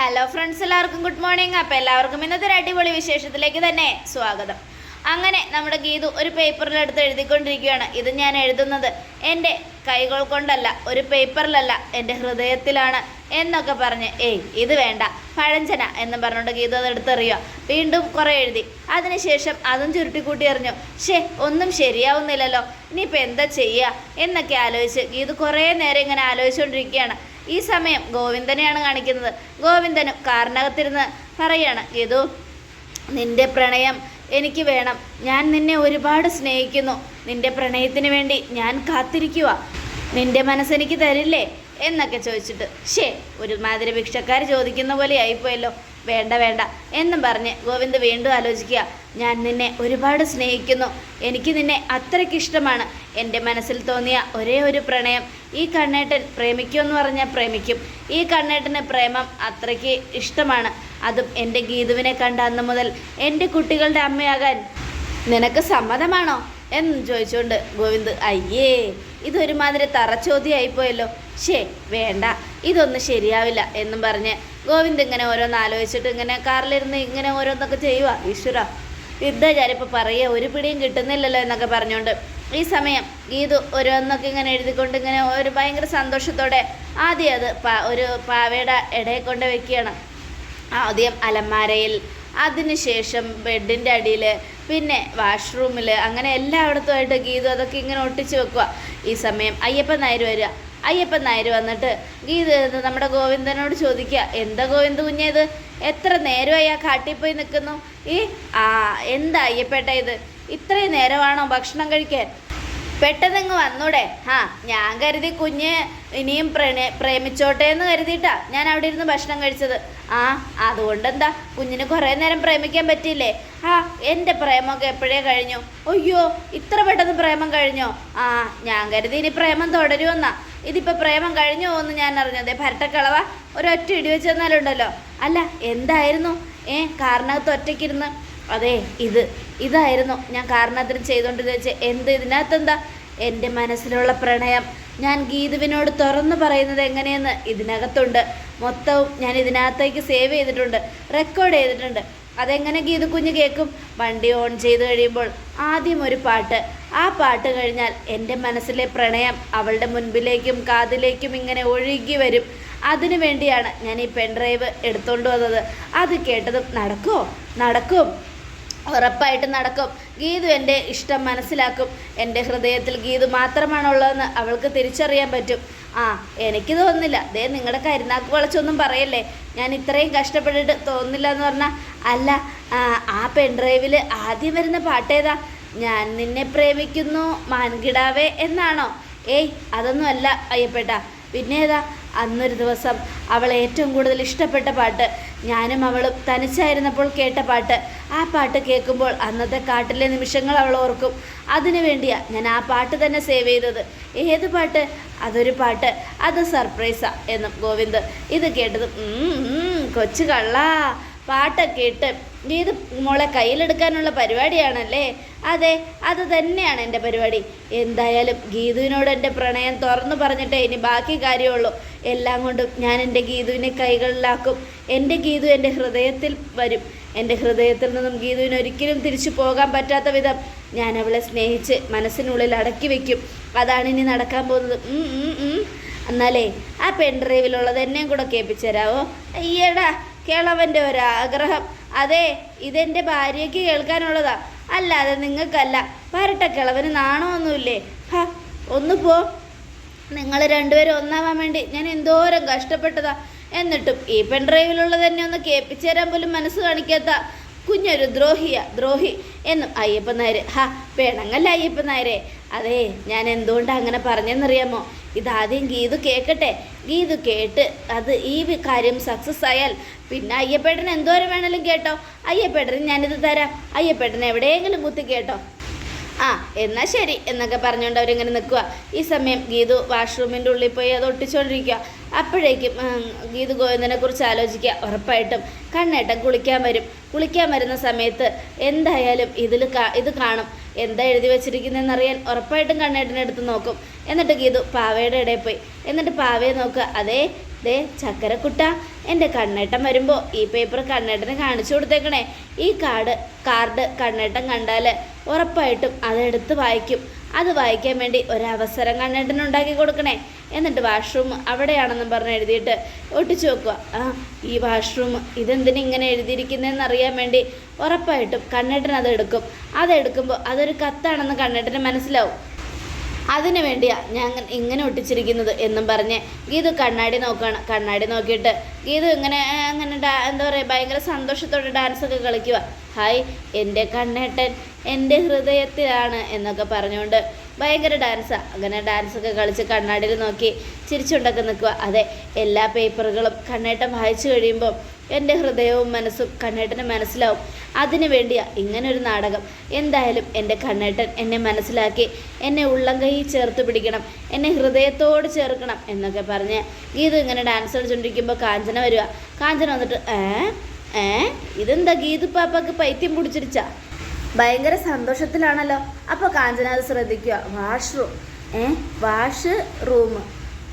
Hello friends എല്ലാവർക്കും good morning അപ്പോൾ എല്ലാവർക്കും ഇന്നത്തെ ഒരു അടിപൊളി വിശേഷത്തിലേക്ക് തന്നെ സ്വാഗതം. അങ്ങനെ നമ്മുടെ ഗീതു ഒരു പേപ്പറിലെടുത്ത് എഴുതിക്കൊണ്ടിരിക്കുകയാണ്. ഇത് ഞാൻ എഴുതുന്നത് എന്റെ കൈകൾ കൊണ്ടല്ല ഒരു പേപ്പറിലല്ല എന്റെ ഹൃദയത്തിലാണ് എന്നൊക്കെ പറഞ്ഞ് ഏയ് ഇത് വേണ്ട പഴഞ്ചന എന്ന് പറഞ്ഞുകൊണ്ട് ഗീതു അത് എടുത്തെറിയുക വീണ്ടും കുറേ എഴുതി. അതിനുശേഷം അതും ചുരുട്ടിക്കൂട്ടി എറിഞ്ഞു. ഷേ ഒന്നും ശരിയാവുന്നില്ലല്ലോ. ഇനിയിപ്പോൾ എന്താ ചെയ്യുക എന്നൊക്കെ ആലോചിച്ച് ഗീതു കുറേ നേരം ഇങ്ങനെ ആലോചിച്ചുകൊണ്ടിരിക്കുകയാണ്. ഈ സമയം ഗോവിന്ദനെയാണ് കാണിക്കുന്നത്. ഗോവിന്ദനും കാറിനകത്തിരുന്ന് പറയാണ് ഗീതു നിന്റെ പ്രണയം എനിക്ക് വേണം. ഞാൻ നിന്നെ ഒരുപാട് സ്നേഹിക്കുന്നു. നിന്റെ പ്രണയത്തിന് വേണ്ടി ഞാൻ കാത്തിരിക്കുക നിന്റെ മനസ്സെനിക്ക് തരില്ലേ? എന്നൊക്കെ ചോദിച്ചിട്ട് ഷേ ഒരുമാതിരി ഭിക്ഷക്കാർ ചോദിക്കുന്ന പോലെ ആയിപ്പോയല്ലോ. വേണ്ട വേണ്ട എന്നും പറഞ്ഞ് ഗോവിന്ദ് വീണ്ടും ആലോചിക്കുക ഞാൻ നിന്നെ ഒരുപാട് സ്നേഹിക്കുന്നു. എനിക്ക് നിന്നെ അത്രയ്ക്ക് ഇഷ്ടമാണ്. എന്റെ മനസ്സിൽ തോന്നിയ ഒരേ ഒരു പ്രണയം ഈ കണ്ണേട്ടൻ പ്രേമിക്കുമെന്ന് പറഞ്ഞാൽ പ്രേമിക്കും. ഈ കണ്ണേട്ടന് പ്രേമം അത്രയ്ക്ക് ഇഷ്ടമാണ്. അതും എന്റെ ഗീതുവിനെ കണ്ട അന്ന് മുതൽ എന്റെ കുട്ടികളുടെ അമ്മയാകാൻ നിനക്ക് സമ്മതമാണോ? എന്ന് ചോദിച്ചുകൊണ്ട് ഗോവിന്ദ് അയ്യേ ഇതൊരുമാതിരി തറച്ചോദ്യമായിപ്പോയല്ലോ ഷേ വേണ്ട ഇതൊന്നും ശരിയാവില്ല എന്നും പറഞ്ഞ് ഗോവിന്ദ് ഇങ്ങനെ ഓരോന്ന് ആലോചിച്ചിട്ട് ഇങ്ങനെ കാറിലിരുന്ന് ഇങ്ങനെ ഓരോന്നൊക്കെ ചെയ്യുക ഈശ്വര യുദ്ധ ഞാനിപ്പോൾ പറയുക ഒരു പിടിയും കിട്ടുന്നില്ലല്ലോ എന്നൊക്കെ പറഞ്ഞുകൊണ്ട് ഈ സമയം ഗീതു ഓരോന്നൊക്കെ ഇങ്ങനെ എഴുതിക്കൊണ്ട് ഇങ്ങനെ ഒരു ഭയങ്കര സന്തോഷത്തോടെ ആദ്യം അത് പാ- ഒരു പാവയുടെ ഇടയിൽ കൊണ്ട് വെക്കുകയാണ്. ആദ്യം അലമാരയിൽ അതിനുശേഷം ബെഡിന്റെ അടിയിൽ പിന്നെ വാഷ്റൂമിൽ അങ്ങനെ എല്ലായിടത്തുമായിട്ട് ഗീതു അതൊക്കെ ഇങ്ങനെ ഒട്ടിച്ച് വെക്കുക. ഈ സമയം അയ്യപ്പൻ നായർ വരിക. അയ്യപ്പൻ നായർ വന്നിട്ട് ഗീത് നമ്മുടെ ഗോവിന്ദനോട് ചോദിക്കുക എന്താ ഗോവിന്ദ കുഞ്ഞേത് എത്ര നേരമായി ആ കാട്ടിൽ പോയി നിൽക്കുന്നു? ഈ ആ എന്താ അയ്യപ്പേട്ട ഇത്? ഇത്രയും നേരമാണോ ഭക്ഷണം കഴിക്കാൻ? പെട്ടെന്നങ്ങ് വന്നൂടെ. ആ ഞാൻ കരുതി കുഞ്ഞ് ഇനിയും പ്രണയ പ്രേമിച്ചോട്ടെ എന്ന് കരുതിയിട്ടാ ഞാൻ അവിടെ ഇരുന്ന് ഭക്ഷണം കഴിച്ചത്. ആ അതുകൊണ്ടെന്താ? കുഞ്ഞിന് കുറേ നേരം പ്രേമിക്കാൻ പറ്റിയില്ലേ? ആ എന്റെ പ്രേമമൊക്കെ എപ്പോഴേ കഴിഞ്ഞു? അയ്യോ ഇത്ര പെട്ടെന്ന് പ്രേമം കഴിഞ്ഞോ? ആ ഞാൻ കരുതി ഇനി പ്രേമം തുടരുമെന്നാ. ഇതിപ്പോൾ പ്രേമം കഴിഞ്ഞു എന്ന് ഞാൻ അറിഞ്ഞതേ ഭരട്ടക്കളവ ഒരൊറ്റ ഇടി വെച്ച് തന്നാലുണ്ടല്ലോ അല്ല എന്തായിരുന്നു? ഏ കാരണത്ത് ഒറ്റയ്ക്കിരുന്ന് അതെ ഇത് ഇതായിരുന്നു ഞാൻ കാരണത്തിന് ചെയ്തുകൊണ്ടിരുന്ന വെച്ച് എന്ത് ഇതിനകത്തെന്താ? എന്റെ മനസ്സിലുള്ള പ്രണയം. ഞാൻ ഗീതുവിനോട് തുറന്നു പറയുന്നത് എങ്ങനെയെന്ന് ഇതിനകത്തുണ്ട്. മൊത്തവും ഞാൻ ഇതിനകത്തേക്ക് സേവ് ചെയ്തിട്ടുണ്ട്. റെക്കോർഡ് ചെയ്തിട്ടുണ്ട്. അതെങ്ങനെ ഗീതു കുഞ്ഞ് കേൾക്കും വണ്ടി ഓൺ ചെയ്ത് കഴിയുമ്പോൾ ആദ്യം ഒരു പാട്ട്. ആ പാട്ട് കഴിഞ്ഞാൽ എന്റെ മനസ്സിലെ പ്രണയം അവളുടെ മുൻപിലേക്കും കാതിലേക്കും ഇങ്ങനെ ഒഴുകി വരും. അതിനു വേണ്ടിയാണ് ഞാൻ ഈ പെൻഡ്രൈവ് എടുത്തുകൊണ്ട് വന്നത്. അത് കേട്ടതും നടക്കുമോ നടക്കും. ഉറപ്പായിട്ടും നടക്കും. ഗീതു എന്റെ ഇഷ്ടം മനസ്സിലാക്കും. എന്റെ ഹൃദയത്തിൽ ഗീതു മാത്രമാണുള്ളതെന്ന് അവൾക്ക് തിരിച്ചറിയാൻ പറ്റും. ആ എനിക്ക് തോന്നില്ല ദേ നിങ്ങളുടെ കരുനാക്ക് വളച്ചൊന്നും പറയല്ലേ? ഞാൻ ഇത്രയും കഷ്ടപ്പെട്ടിട്ട് തോന്നില്ല എന്ന് പറഞ്ഞാൽ അല്ല ആ, പെൺഡ്രൈവിൽ ആദ്യം വരുന്ന പാട്ടേതാ? ഞാൻ നിന്നെ പ്രേമിക്കുന്നു മാൻകിടാവേ എന്നാണോ? ഏയ് അതൊന്നും അല്ല അയ്യപ്പേട്ട. പിന്നെ ഏതാ അന്നൊരു ദിവസം അവൾ ഏറ്റവും കൂടുതൽ ഇഷ്ടപ്പെട്ട പാട്ട് ഞാനും അവളും തനിച്ചായിരുന്നപ്പോൾ കേട്ട പാട്ട്. ആ പാട്ട് കേൾക്കുമ്പോൾ അന്നത്തെ കാട്ടിലെ നിമിഷങ്ങൾ അവൾ ഓർക്കും. അതിനു വേണ്ടിയാ ഞാൻ ആ പാട്ട് തന്നെ സേവ് ചെയ്തത്. ഏത് പാട്ട്? അതൊരു പാട്ട്. അത് സർപ്രൈസാ എന്നും ഗോവിന്ദ് ഇത് കേട്ടത് "ഉം, ഉം, കൊച്ചു കള്ളാ. പാട്ടൊക്കെ ഇട്ട് ഇത് മോളെ കയ്യിലെടുക്കാനുള്ള പരിപാടിയാണല്ലേ? അതെ അത് തന്നെയാണ് എന്റെ പരിപാടി. എന്തായാലും ഗീതുവിനോട് എന്റെ പ്രണയം തുറന്നു പറഞ്ഞിട്ടേ ഇനി ബാക്കി കാര്യമുള്ളൂ. എല്ലാം കൊണ്ടും ഞാൻ എന്റെ ഗീതുവിനെ കൈകളിലാക്കും. എന്റെ ഗീതു എന്റെ ഹൃദയത്തിൽ വരും. എന്റെ ഹൃദയത്തിൽ നിന്നും ഗീതുവിന് ഒരിക്കലും തിരിച്ചു പോകാൻ പറ്റാത്ത വിധം ഞാൻ അവളെ സ്നേഹിച്ച് മനസ്സിനുള്ളിൽ അടക്കി വെക്കും. അതാണ് ഇനി നടക്കാൻ പോകുന്നത്. എന്നാലേ ആ പെൺഡ്രൈവിലുള്ളത് എന്നെയും കൂടെ കേൾപ്പിച്ചു തരാമോ അയ്യടാ കേളവന്റെ ഒരാഗ്രഹം. അതെ ഇതെന്റെ ഭാര്യയ്ക്ക് കേൾക്കാനുള്ളതാ. അല്ലാതെ നിങ്ങൾക്കല്ല വരട്ടക്കിളവന് നാണമൊന്നുമില്ലേ? ഹ ഒന്ന് പോ. നിങ്ങൾ രണ്ടുപേരും ഒന്നാവാൻ വേണ്ടി ഞാൻ എന്തോരം കഷ്ടപ്പെട്ടതാ. എന്നിട്ടും ഈ പെൺഡ്രൈവിലുള്ളത് തന്നെ ഒന്ന് കേൾപ്പിച്ചു തരാൻ പോലും മനസ്സ് കാണിക്കാത്ത കുഞ്ഞൊരു ദ്രോഹിയ ദ്രോഹി എന്നും അയ്യപ്പൻ നായർ ഹാ വേണങ്ങല്ല അയ്യപ്പൻ നായരെ. അതെ ഞാൻ എന്തുകൊണ്ടാണ് അങ്ങനെ പറഞ്ഞെന്നറിയാമോ? ഇതാദ്യം ഗീതു കേൾക്കട്ടെ. ഗീതു കേട്ട് അത് ഈ കാര്യം സക്സസ് ആയാൽ പിന്നെ അയ്യപ്പേട്ടൻ എന്തോരം വേണമെങ്കിലും കേട്ടോ. അയ്യപ്പേട്ടന് ഞാനിത് തരാം. അയ്യപ്പേട്ടൻ എവിടെയെങ്കിലും കുത്തി കേട്ടോ. ആ എന്നാൽ ശരി. എന്നൊക്കെ പറഞ്ഞുകൊണ്ട് അവരിങ്ങനെ നിൽക്കുക ഈ സമയം ഗീതു വാഷ്റൂമിന്റെ ഉള്ളിൽ പോയി അത് ഒട്ടിച്ചുകൊണ്ടിരിക്കുക അപ്പോഴേക്കും ഗീതു ഗോവിന്ദനെ കുറിച്ച് ആലോചിക്കുക. ഉറപ്പായിട്ടും കണ്ണേട്ടൻ കുളിക്കാൻ വരും. കുളിക്കാൻ വരുന്ന സമയത്ത് എന്തായാലും ഇതിൽ ഇത് കാണും. എന്താ എഴുതി വെച്ചിരിക്കുന്നതെന്നറിയാൻ ഉറപ്പായിട്ടും കണ്ണേട്ടനെടുത്ത് നോക്കും. എന്നിട്ട് ഗീതു പാവയുടെ ഇടയിൽ പോയി. എന്നിട്ട് പാവയെ നോക്കുക അതേ ദേ ചക്കരക്കുട്ട എന്റെ കണ്ണേട്ടൻ വരുമ്പോൾ ഈ പേപ്പർ കണ്ണേട്ടന് കാണിച്ചു കൊടുത്തേക്കണേ. ഈ കാർഡ് കാർഡ് കണ്ണേട്ടൻ കണ്ടാൽ ഉറപ്പായിട്ടും അതെടുത്ത് വായിക്കും. അത് വായിക്കാൻ വേണ്ടി ഒരവസരം കണ്ണേട്ടൻ ഉണ്ടാക്കി കൊടുക്കണേ. എന്നിട്ട് വാഷ്റൂം അവിടെയാണെന്നും പറഞ്ഞ് എഴുതിയിട്ട് ഒട്ടിച്ചു വെക്കുക. ആ ഈ വാഷ്റൂം ഇതെന്തിനിങ്ങനെ എഴുതിയിരിക്കുന്നതെന്ന് അറിയാൻ വേണ്ടി ഉറപ്പായിട്ടും കണ്ണേട്ടൻ അത് എടുക്കും. അതെടുക്കുമ്പോൾ അതൊരു കത്താണെന്ന് കണ്ണേട്ടന് മനസ്സിലാവും. അതിനു വേണ്ടിയാ ഞാൻ ഇങ്ങനെ ഒട്ടിച്ചിരിക്കുന്നത് എന്നും പറഞ്ഞ് ഗീതു കണ്ണാടി നോക്കുകയാണ് കണ്ണാടി നോക്കിയിട്ട് ഗീതു ഇങ്ങനെ അങ്ങനെ എന്താ പറയുക ഭയങ്കര സന്തോഷത്തോടെ ഡാൻസ് ഒക്കെ കളിക്കുക ഹായ് എന്റെ കണ്ണേട്ടൻ എന്റെ ഹൃദയത്തിലാണ് എന്നൊക്കെ പറഞ്ഞുകൊണ്ട് ഭയങ്കര ഡാൻസാണ് അങ്ങനെ ഡാൻസൊക്കെ കളിച്ച് കണ്ണാടിയിൽ നോക്കി ചിരിച്ചുണ്ടൊക്കെ നിൽക്കുക അതെ എല്ലാ പേപ്പറുകളും കണ്ണേട്ടൻ വായിച്ചു കഴിയുമ്പോൾ എന്റെ ഹൃദയവും മനസ്സും കണ്ണേട്ടന് മനസ്സിലാവും. അതിനു വേണ്ടിയാ ഇങ്ങനൊരു നാടകം. എന്തായാലും എന്റെ കണ്ണേട്ടൻ എന്നെ മനസ്സിലാക്കി എന്നെ ഉള്ളം കൈ ചേർത്ത് പിടിക്കണം എന്നെ ഹൃദയത്തോട് ചേർക്കണം എന്നൊക്കെ പറഞ്ഞ് ഗീതു ഇങ്ങനെ ഡാൻസ് കളിച്ചുകൊണ്ടിരിക്കുമ്പോൾ കാഞ്ചന വരിക കാഞ്ചന വന്നിട്ട് ഏ? ഏ? ഇതെന്താ ഗീതു പാപ്പക്ക് പൈത്യം പിടിച്ചിരിച്ചാ? ഭയങ്കര സന്തോഷത്തിലാണല്ലോ. അപ്പോൾ കാഞ്ചന അത് ശ്രദ്ധിക്കുക വാഷ്റൂം ഏ? വാഷ് റൂം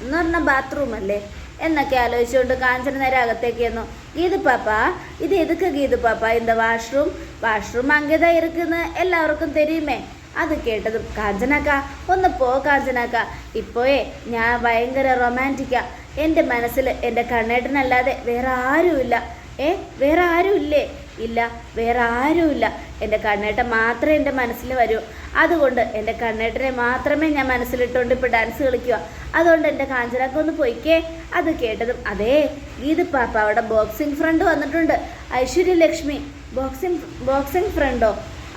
എന്ന് പറഞ്ഞാൽ ബാത്റൂം അല്ലേ? എന്നൊക്കെ ആലോചിച്ചുകൊണ്ട് കാഞ്ചന നേരെ അകത്തേക്ക് ഗീതു പാപ്പ ഇത് എതുക്ക് ഗീതു പാപ്പ இந்த വാഷ്റൂം വാഷ്റൂം അങ്കേതാ ഇരിക്കുന്ന എല്ലാവർക്കും തെരിയുമേ അത് കേട്ടതും കാഞ്ചനാക്ക ഒന്ന് പോ കാഞ്ചനാക്ക ഇപ്പോഴേ ഞാൻ ഭയങ്കര റൊമാൻറ്റിക്കാ എൻ്റെ മനസ്സിൽ എൻ്റെ കണ്ണേട്ടനല്ലാതെ വേറെ ആരുമില്ല ഏ വേറെ ആരുമില്ലേ ഇല്ല വേറെ ആരുമില്ല എന്റെ കണ്ണേട്ടൻ മാത്രമേ എന്റെ മനസ്സിൽ വരൂ. അതുകൊണ്ട് എന്റെ കണ്ണേട്ടനെ മാത്രമേ ഞാൻ മനസ്സിലിട്ടുകൊണ്ട് ഇപ്പോൾ ഡാൻസ് കളിക്കുക. അതുകൊണ്ട് എന്റെ കാഞ്ചനക്ക ഒന്ന് പൊയ്ക്കേ. അത് കേട്ടതും അതേ ഗീത് പാപ്പ അവിടെ ബോക്സിംഗ് ഫ്രണ്ട് വന്നിട്ടുണ്ട്. ഐശ്വര്യ ലക്ഷ്മി ബോക്സിംഗ് ബോക്സിംഗ് ഫ്രണ്ടോ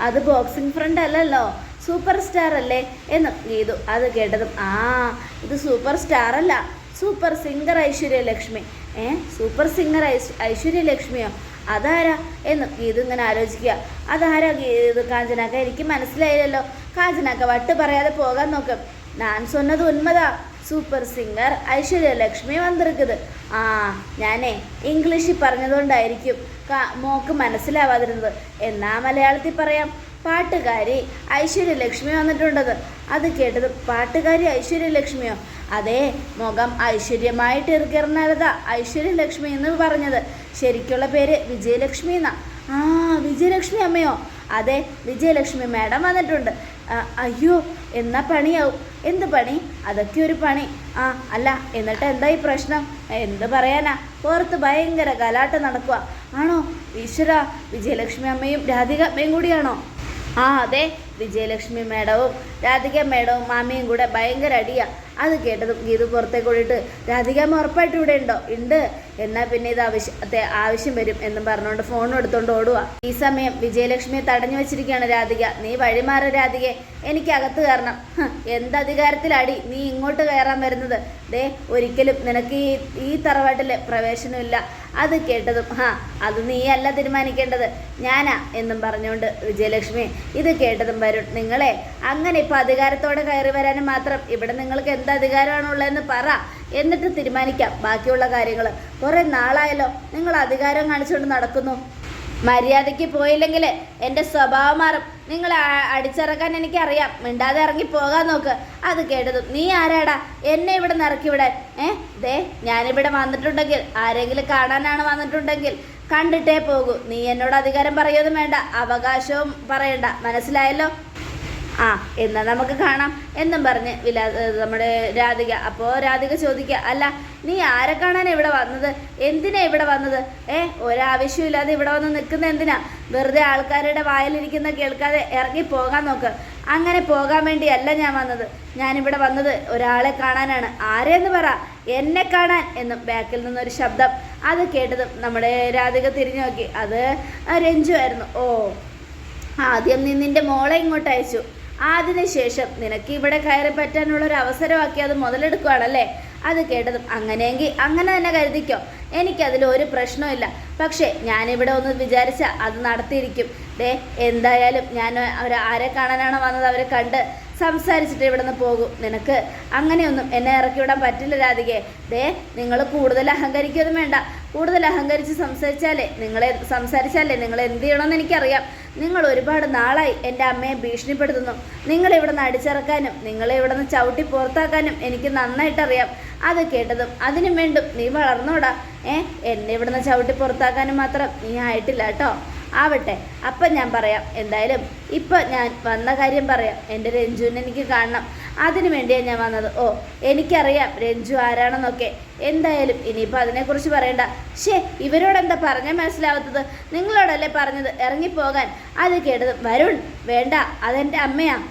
അത് ബോക്സിംഗ് ഫ്രണ്ട് അല്ലല്ലോ. സൂപ്പർ സ്റ്റാർ അല്ലേ? എന്ന് ഗീതു അത് കേട്ടതും ആ ഇത് സൂപ്പർ സ്റ്റാർ അല്ല. Super singer Aishwarya Lakshmi. ഏ സൂപ്പർ സിംഗർ ഐശ്വര്യ ലക്ഷ്മിയോ? അതാരാ? എന്ന് ഗീതു ഇങ്ങനെ ആലോചിക്കുക. അതാരാ ഗീത്? കാഞ്ചനാക്ക എനിക്ക് മനസ്സിലായില്ലല്ലോ. കാഞ്ചനാക്ക വട്ട് പറയാതെ പോകാൻ നോക്കും. ഞാൻ സ്വന്നത് ഉന്മത. സൂപ്പർ സിംഗർ ഐശ്വര്യലക്ഷ്മി വന്നിരിക്കുന്നത്. ആ ഞാനേ ഇംഗ്ലീഷിൽ പറഞ്ഞതുകൊണ്ടായിരിക്കും മോക്ക് മനസ്സിലാവാതിരുന്നത്. എന്നാ മലയാളത്തിൽ പറയാം? പാട്ടുകാരി ഐശ്വര്യലക്ഷ്മി വന്നിട്ടുണ്ടത്. അത് കേട്ടത് പാട്ടുകാരി ഐശ്വര്യലക്ഷ്മിയോ? അതേ മുഖം ഐശ്വര്യമായിട്ട് ഇറുകിറന്നതാ ഐശ്വര്യലക്ഷ്മി എന്ന് പറഞ്ഞത്. ശരിക്കുള്ള പേര് വിജയലക്ഷ്മി എന്നാ. ആ വിജയലക്ഷ്മി അമ്മയോ? അതെ വിജയലക്ഷ്മി മാഡം വന്നിട്ടുണ്ട്. അയ്യോ എന്നാ പണിയാവും? എന്ത് പണി? അതൊക്കെ ഒരു പണി. ആ അല്ല എന്നിട്ട് എന്താ ഈ പ്രശ്നം? എന്ത് പറയാനാ? പുറത്ത് ഭയങ്കര കലാട്ടം നടക്കുക ആണോ? ഈശ്വര വിജയലക്ഷ്മി അമ്മയും രാധിക അമ്മയും കൂടിയാണോ? ആ അതെ. വിജയലക്ഷ്മി മേഡവും രാധിക മേഡവും മാമിയും കൂടെ ഭയങ്കര അടിയാ. അത് കേട്ടതും ഗീതു പുറത്തേക്ക് ഓടിയിട്ട് രാധികാമ്മ ഉറപ്പായിട്ട് ഇവിടെ ഉണ്ടോ? ഉണ്ട്. എന്നാൽ പിന്നെ ഇത് ആവശ്യത്തെ ആവശ്യം വരും എന്നും പറഞ്ഞുകൊണ്ട് ഫോണും എടുത്തുകൊണ്ട് ഓടുക ഈ സമയം വിജയലക്ഷ്മിയെ തടഞ്ഞു വെച്ചിരിക്കുകയാണ് രാധിക. നീ വഴിമാറ രാധികയെ എനിക്ക് അകത്ത് കയറണം. എന്തധികാരത്തിലടി നീ ഇങ്ങോട്ട് കയറാൻ വരുന്നത്? ദേ ഒരിക്കലും നിനക്ക് ഈ ഈ തറവാട്ടിൽ പ്രവേശനമില്ല. അത് കേട്ടതും ഹാ അത് നീയല്ല തീരുമാനിക്കേണ്ടത്. ഞാനാ എന്നും പറഞ്ഞുകൊണ്ട് വിജയലക്ഷ്മി ഇത് കേട്ടതും വരുൺ നിങ്ങളെ അങ്ങനെ ഇപ്പൊ അധികാരത്തോടെ കയറി വരാനും മാത്രം ഇവിടെ നിങ്ങൾക്ക് എന്ത് അധികാരമാണുള്ളതെന്ന് പറ എന്നിട്ട് തീരുമാനിക്കാം ബാക്കിയുള്ള കാര്യങ്ങൾ കുറേ നാളായല്ലോ നിങ്ങൾ അധികാരം കാണിച്ചുകൊണ്ട് നടക്കുന്നു. മര്യാദയ്ക്ക് പോയില്ലെങ്കിൽ എന്റെ സ്വഭാവം മാറും. നിങ്ങൾ അടിച്ചിറക്കാൻ എനിക്കറിയാം. മിണ്ടാതെ ഇറങ്ങി പോകാൻ നോക്ക്. അത് കേട്ടതും. നീ ആരാടാ? എന്നെ ഇവിടെ നിന്ന് ഇറക്കി വിടാൻ. ഏ? ദേ ഞാനിവിടെ വന്നിട്ടുണ്ടെങ്കിൽ ആരെങ്കിലും കാണാനാണ് വന്നിട്ടുണ്ടെങ്കിൽ കണ്ടിട്ടേ പോകൂ. നീ എന്നോട് അധികാരം പറയുകയൊന്നും വേണ്ട. അവകാശവും പറയണ്ട. മനസ്സിലായല്ലോ? ആ എന്നാൽ നമുക്ക് കാണാം. എന്നും പറഞ്ഞ് വിലാ നമ്മുടെ രാധിക. അപ്പോൾ രാധിക ചോദിക്കുക അല്ല നീ ആരെ കാണാൻ ഇവിടെ വന്നത്? എന്തിനാ ഇവിടെ വന്നത്? ഏ ഒരാവശ്യമില്ലാതെ ഇവിടെ വന്ന് നിൽക്കുന്ന എന്തിനാ? വെറുതെ ആൾക്കാരുടെ വായിലിരിക്കുന്ന കേൾക്കാതെ ഇറങ്ങി പോകാൻ നോക്ക്. അങ്ങനെ പോകാൻ വേണ്ടിയല്ല ഞാൻ വന്നത്. ഞാനിവിടെ വന്നത് ഒരാളെ കാണാനാണ്. ആരെന്ന് പറ. എന്നെ കാണാൻ എന്നും ബാക്കിൽ നിന്നൊരു ശബ്ദം. അത് കേട്ടതും നമ്മുടെ രാധിക തിരിഞ്ഞു നോക്കി. അത് രഞ്ജു ആയിരുന്നു. ഓ ആദ്യം നീ നിന്റെ മോളെ ഇങ്ങോട്ട് അയച്ചു അതിനുശേഷം നിനക്ക് ഇവിടെ കയറി പറ്റാനുള്ള ഒരു അവസരമാക്കി അത് മുതലെടുക്കുകയാണല്ലേ അത് കേട്ടതും അങ്ങനെയെങ്കിൽ അങ്ങനെ തന്നെ കരുതിക്കോ. എനിക്കതിൽ ഒരു പ്രശ്നമില്ല പക്ഷേ ഞാനിവിടെ ഒന്ന് വിചാരിച്ച അത് നടത്തിയിരിക്കും. ദേ എന്തായാലും ഞാൻ അവർ ആരെ കാണാനാണോ വന്നത് അവരെ കണ്ട് സംസാരിച്ചിട്ട് ഇവിടെ നിന്ന് പോകും. നിനക്ക് അങ്ങനെയൊന്നും എന്നെ ഇറക്കി വിടാൻ പറ്റില്ല രാധികെ. ദേ നിങ്ങൾ കൂടുതൽ അഹങ്കരിക്കൊന്നും വേണ്ട. കൂടുതൽ അഹങ്കരിച്ച് സംസാരിച്ചാലേ നിങ്ങളെ സംസാരിച്ചാലേ നിങ്ങൾ എന്ത് ചെയ്യണമെന്ന് എനിക്കറിയാം. നിങ്ങൾ ഒരുപാട് നാളായി എന്റെ അമ്മയെ ഭീഷണിപ്പെടുത്തുന്നു. നിങ്ങളെ ഇവിടെ നിന്ന് അടിച്ചിറക്കാനും നിങ്ങളെ ഇവിടെ നിന്ന് ചവിട്ടി പുറത്താക്കാനും എനിക്ക് നന്നായിട്ടറിയാം. അത് കേട്ടതും അതിനും വേണ്ടും നീ വളർന്നോടാ. ഏ എന്നെ ഇവിടെ നിന്ന് ചവിട്ടി പുറത്താക്കാനും മാത്രം നീ ആയിട്ടില്ല കേട്ടോ. ആവട്ടെ. അപ്പം ഞാൻ പറയാം. എന്തായാലും ഇപ്പം ഞാൻ വന്ന കാര്യം പറയാം. എന്റെ രഞ്ജുവിനെ എനിക്ക് കാണണം. അതിനു വേണ്ടിയാണ് ഞാൻ വന്നത്. ഓ എനിക്കറിയാം രഞ്ജു ആരാണെന്നൊക്കെ. എന്തായാലും ഇനിയിപ്പോൾ അതിനെക്കുറിച്ച് പറയണ്ട. ഷേ ഇവരോടെന്താ പറഞ്ഞാൽ മനസ്സിലാവാത്തത്? നിങ്ങളോടല്ലേ പറഞ്ഞത്? ഇറങ്ങിപ്പോകാൻ. അത് കേട്ടത് വരുൺ വേണ്ട. അതെന്റെ അമ്മയാ.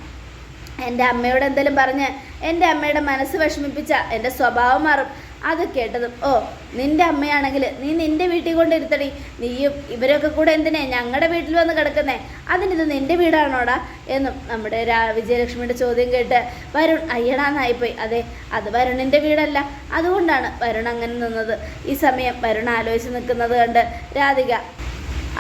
എന്റെ അമ്മയോട് എന്തെങ്കിലും പറഞ്ഞ് എന്റെ അമ്മയുടെ മനസ്സ് വിഷമിപ്പിച്ച എന്റെ സ്വഭാവം മാറും. അത് കേട്ടതും ഓ നിന്റെ അമ്മയാണെങ്കിൽ നീ നിന്റെ വീട്ടിൽ കൊണ്ടിരുത്തടി. നീയും ഇവരൊക്കെ കൂടെ എന്തിനാ ഞങ്ങളുടെ വീട്ടിൽ വന്ന് കിടക്കുന്നേ? അതിനിത് നിന്റെ വീടാണോടാ? എന്നും നമ്മുടെ രാ വിജയലക്ഷ്മിയുടെ ചോദ്യം കേട്ട് വരുൺ അയ്യടാന്നായിപ്പോയി. അതെ അത് വരുണിന്റെ വീടല്ല. അതുകൊണ്ടാണ് വരുൺ അങ്ങനെ നിന്നത്. ഈ സമയം വരുൺ ആലോചിച്ച് നിൽക്കുന്നത് കണ്ട് രാധിക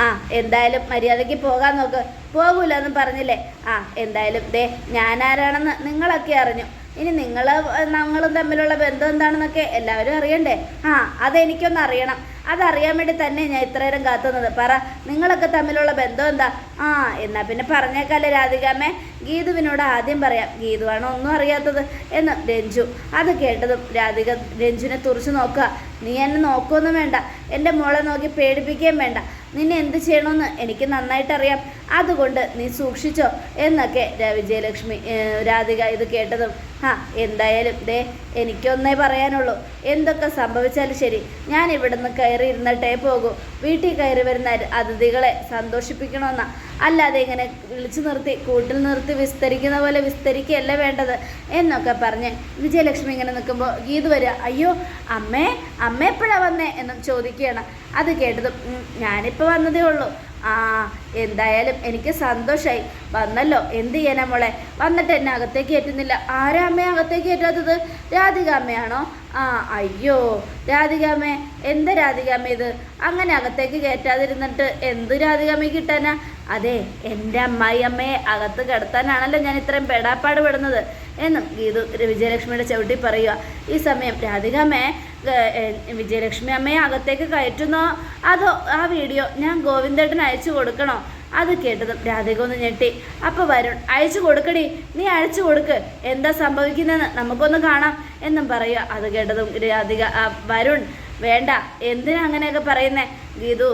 ആ എന്തായാലും മര്യാദയ്ക്ക് പോകാൻ നോക്ക്. പോകൂല എന്ന് പറഞ്ഞില്ലേ? ആ എന്തായാലും ദേ ഞാനാരാണെന്ന് നിങ്ങളൊക്കെ അറിഞ്ഞു. ഇനി നിങ്ങൾ നമ്മളും തമ്മിലുള്ള ബന്ധം എന്താണെന്നൊക്കെ എല്ലാവരും അറിയണ്ടേ? ആ അതെനിക്കൊന്ന് അറിയണം. അതറിയാൻ വേണ്ടി തന്നെ ഞാൻ ഇത്രയേരം കാത്തുന്നത്. പറ നിങ്ങളൊക്കെ തമ്മിലുള്ള ബന്ധം എന്താ? ആ എന്നാ പിന്നെ പറഞ്ഞേക്കാല്ലേ രാധികാമ്മേ. ഗീതുവിനോട് ആദ്യം പറയാം ഗീതുവാണ് ഒന്നും അറിയാത്തത് എന്ന് രഞ്ജു. അത് കേട്ടതും രാധിക രഞ്ജുവിനെ തുറച്ചു നോക്കുക. നീ എന്നെ നോക്കുകയൊന്നും വേണ്ട. എന്റെ മോളെ നോക്കി പേടിപ്പിക്കുകയും വേണ്ട. നിന്നെ എന്ത് ചെയ്യണമെന്ന് എനിക്ക് നന്നായിട്ട് അറിയാം അതുകൊണ്ട് നീ സൂക്ഷിച്ചോ എന്നൊക്കെ വിജയലക്ഷ്മി രാധിക ഇത് കേട്ടതും ആ എന്തായാലും ദേ എനിക്കൊന്നേ പറയാനുള്ളൂ. എന്തൊക്കെ സംഭവിച്ചാലും ശരി ഞാൻ ഇവിടുന്ന് കയറി ഇരുന്നിട്ടേ പോകൂ. വീട്ടിൽ കയറി വരുന്ന അതിഥികളെ സന്തോഷിപ്പിക്കണമെന്നാ. അല്ലാതെ ഇങ്ങനെ വിളിച്ചു നിർത്തി കൂട്ടിൽ നിർത്തി വിസ്തരിക്കുന്ന പോലെ വിസ്തരിക്കുകയല്ല വേണ്ടത് എന്നൊക്കെ പറഞ്ഞ് വിജയലക്ഷ്മി ഇങ്ങനെ നിൽക്കുമ്പോൾ ഗീത് വരിക. അയ്യോ അമ്മേ അമ്മ എപ്പോഴാണ് വന്നേ? എന്നും ചോദിക്കുകയാണ്. അത് കേട്ടതും "ഉം, ഞാനിപ്പോൾ വന്നതേ ഉള്ളൂ. ആ എന്തായാലും എനിക്ക് സന്തോഷമായി വന്നല്ലോ എന്ത് ചെയ്യാനാ മോളെ? വന്നിട്ട് എന്നെ അകത്തേക്ക് കയറ്റുന്നില്ല ആരാ അമ്മയെ അകത്തേക്ക് കയറ്റാത്തത് രാധിക അമ്മയാണോ? ആ അയ്യോ രാധികാമ്മേ എന്ത് രാധികാമ്മ ഇത്? അങ്ങനെ അകത്തേക്ക് കയറ്റാതിരുന്നിട്ട് എന്ത് രാധികാമ്മ കിട്ടാനാ? അതെ എന്റെ അമ്മായി അമ്മയെ അകത്ത് കിടത്താനാണല്ലോ ഞാൻ ഇത്രയും പെടാപ്പാട് പെടുന്നത് എന്നും ഗീതു വിജയലക്ഷ്മിയുടെ ചവിട്ടി പറയുക ഈ സമയം ഏ- വിജയലക്ഷ്മി അമ്മയെ അകത്തേക്ക് കയറ്റുന്നോ? അതോ ആ വീഡിയോ ഞാൻ ഗോവിന്ദേട്ടന് അയച്ചു കൊടുക്കണോ? അത് കേട്ടതും രാധിക ഒന്ന് ഞെട്ടി. അപ്പോൾ വരുൺ അയച്ചു കൊടുക്കടി. നീ അയച്ചു കൊടുക്ക്. എന്താ സംഭവിക്കുന്നതെന്ന് നമുക്കൊന്ന് കാണാം എന്നും പറയുക. അത് കേട്ടതും രാധിക വരുൺ വേണ്ട. എന്തിനാ അങ്ങനെയൊക്കെ പറയുന്നേ? ഗീതു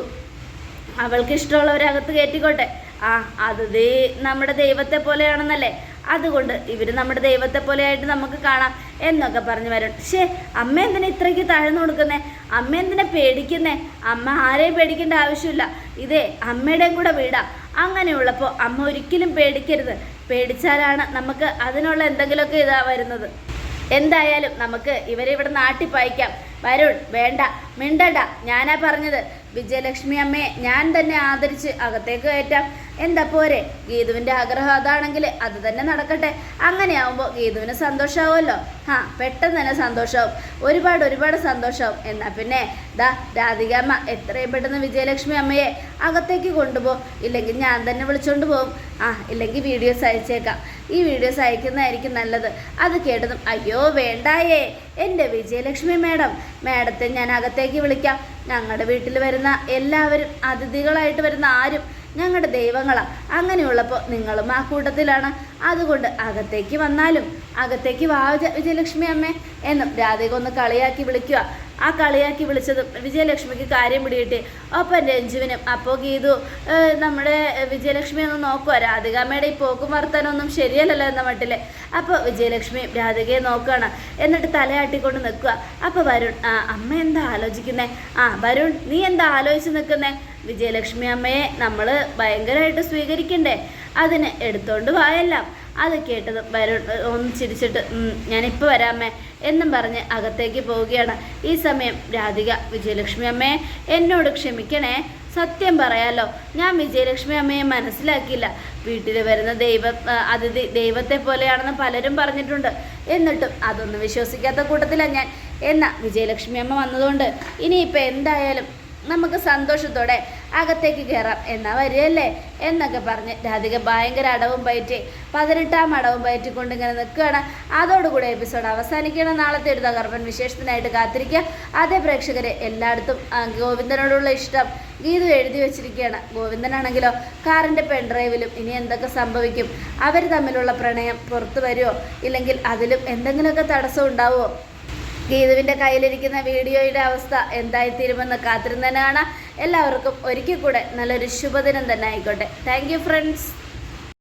അവൾക്ക് ഇഷ്ടമുള്ളവരകത്ത് കയറ്റിക്കോട്ടെ. ആ അത് ദേ നമ്മുടെ ദൈവത്തെ പോലെയാണെന്നല്ലേ. അതുകൊണ്ട് ഇവർ നമ്മുടെ ദൈവത്തെ പോലെയായിട്ട് നമുക്ക് കാണാം എന്നൊക്കെ പറഞ്ഞു വരും. ഷേ അമ്മ എന്തിനാ ഇത്രയ്ക്ക് താഴ്ന്നു കൊടുക്കുന്നേ അമ്മ എന്തിനാ പേടിക്കുന്നേ? അമ്മ ആരെയും പേടിക്കേണ്ട ആവശ്യമില്ല. ഇതേ അമ്മയുടെയും കൂടെ വീടാ. അങ്ങനെയുള്ളപ്പോൾ അമ്മ ഒരിക്കലും പേടിക്കരുത്. പേടിച്ചാലാണ് നമുക്ക് അതിനുള്ള എന്തെങ്കിലുമൊക്കെ ഇതാ വരുന്നത്. എന്തായാലും നമുക്ക് ഇവരെ ഇവിടെ നാട്ടി പായിക്കാം. വരുൺ വേണ്ട. മിണ്ടണ്ട. ഞാനാ പറഞ്ഞത്. വിജയലക്ഷ്മി അമ്മയെ ഞാൻ തന്നെ ആദരിച്ച് അകത്തേക്ക് കയറ്റാം. എന്താ പോരെ? ഗീതുവിന്റെ ആഗ്രഹം അതാണെങ്കിൽ അത് തന്നെ നടക്കട്ടെ. അങ്ങനെയാവുമ്പോൾ ഗീതുവിന് സന്തോഷമാവുമല്ലോ ആ പെട്ടെന്ന് തന്നെ സന്തോഷമാവും ഒരുപാട് ഒരുപാട് സന്തോഷമാവും എന്നാൽ പിന്നെ ദാ രാധികാമ്മ എത്രയും പെട്ടെന്ന് വിജയലക്ഷ്മി അമ്മയെ അകത്തേക്ക് കൊണ്ടുപോകും ഇല്ലെങ്കിൽ ഞാൻ തന്നെ വിളിച്ചുകൊണ്ട് പോകും. ആ ഇല്ലെങ്കിൽ വീഡിയോസ് അയച്ചേക്കാം. ഈ വീഡിയോസ് അയക്കുന്നതായിരിക്കും നല്ലത്. അത് കേട്ടതും അയ്യോ വേണ്ടായേ. എന്റെ വിജയലക്ഷ്മി മാഡം മാഡത്തെ ഞാൻ അകത്തേക്ക് വിളിക്കാം. ഞങ്ങളുടെ വീട്ടിൽ വരുന്ന എല്ലാവരും അതിഥികളായിട്ട് വരുന്ന ആരും ഞങ്ങളുടെ ദൈവങ്ങളാണ് അങ്ങനെയുള്ളപ്പോൾ നിങ്ങളും ആ കൂട്ടത്തിലാണ്. അതുകൊണ്ട് അകത്തേക്ക് വന്നാലും അകത്തേക്ക് വാ വിജയലക്ഷ്മി അമ്മേ എന്നും രാധിക ഒന്ന് കളിയാക്കി വിളിക്കുക ആ കളിയാക്കി വിളിച്ചതും വിജയലക്ഷ്മിക്ക് കാര്യം പിടികിട്ടി. ഒപ്പം രഞ്ജുവിനും അപ്പോൾ ഗീതു നമ്മുടെ വിജയലക്ഷ്മി ഒന്ന് നോക്കുക രാധികാമ്മയുടെ ഈ പോക്കും വർത്താനൊന്നും ശരിയല്ലല്ലോ എന്ന മട്ടിലെ. അപ്പോൾ വിജയലക്ഷ്മി രാധികയെ നോക്കുകയാണ് എന്നിട്ട് തലയാട്ടിക്കൊണ്ട് നിൽക്കുക അപ്പോൾ വരുൺ ആ അമ്മ എന്താ ആലോചിക്കുന്നേ? ആ വരുൺ നീ എന്താ ആലോചിച്ച് നിൽക്കുന്നേ വിജയലക്ഷ്മി അമ്മയെ നമ്മൾ ഭയങ്കരമായിട്ട് സ്വീകരിക്കണ്ടേ? അതിന് എടുത്തോണ്ട് വായെല്ലാം. അത് കേട്ടത് വരുൺ ഒന്ന് ചിരിച്ചിട്ട് "ഉം, ഞാനിപ്പോൾ വരാമേ എന്നും പറഞ്ഞ് അകത്തേക്ക് പോവുകയാണ്. ഈ സമയം രാധിക വിജയലക്ഷ്മി അമ്മയെ എന്നോട് ക്ഷമിക്കണേ. സത്യം പറയാലോ ഞാൻ വിജയലക്ഷ്മി അമ്മയെ മനസ്സിലാക്കിയില്ല. വീട്ടിൽ വരുന്ന ദൈവ അതിഥി ദൈവത്തെ പോലെയാണെന്ന് പലരും പറഞ്ഞിട്ടുണ്ട്. എന്നിട്ടും അതൊന്നും വിശ്വസിക്കാത്ത കൂട്ടത്തിലാണ് ഞാൻ. എന്നാ വിജയലക്ഷ്മി അമ്മ വന്നതുകൊണ്ട് ഇനിയിപ്പോൾ എന്തായാലും നമുക്ക് സന്തോഷത്തോടെ അകത്തേക്ക് കയറാം എന്നാ വരികയല്ലേ? എന്നൊക്കെ പറഞ്ഞ് രാധിക ഭയങ്കര അടവും പയറ്റി പതിനെട്ടാം അടവും പയറ്റിക്കൊണ്ട് ഇങ്ങനെ നിൽക്കുകയാണ്. അതോടുകൂടി എപ്പിസോഡ് അവസാനിക്കണം നാളത്തെ ഒരു തകർപ്പൻ വിശേഷത്തിനായിട്ട് കാത്തിരിക്കുക. അതേ പ്രേക്ഷകരെ എല്ലായിടത്തും ഗോവിന്ദനോടുള്ള ഇഷ്ടം. ഗീതു എഴുതി വെച്ചിരിക്കുകയാണ്. ഗോവിന്ദനാണെങ്കിലോ കാറിന്റെ പെൺഡ്രൈവിലും ഇനി എന്തൊക്കെ സംഭവിക്കും? അവർ തമ്മിലുള്ള പ്രണയം പുറത്തു വരുമോ? ഇല്ലെങ്കിൽ അതിലും എന്തെങ്കിലുമൊക്കെ തടസ്സം ഉണ്ടാവുമോ? ഗീതുവിന്റെ കയ്യിലിരിക്കുന്ന വീഡിയോയുടെ അവസ്ഥ എന്തായിത്തീരുമെന്ന് കാത്തിരുന്നതിനാണ് എല്ലാവർക്കും ഒരിക്കൽ കൂടെ നല്ലൊരു ശുഭദിനം തന്നെ ആയിക്കോട്ടെ. Thank friends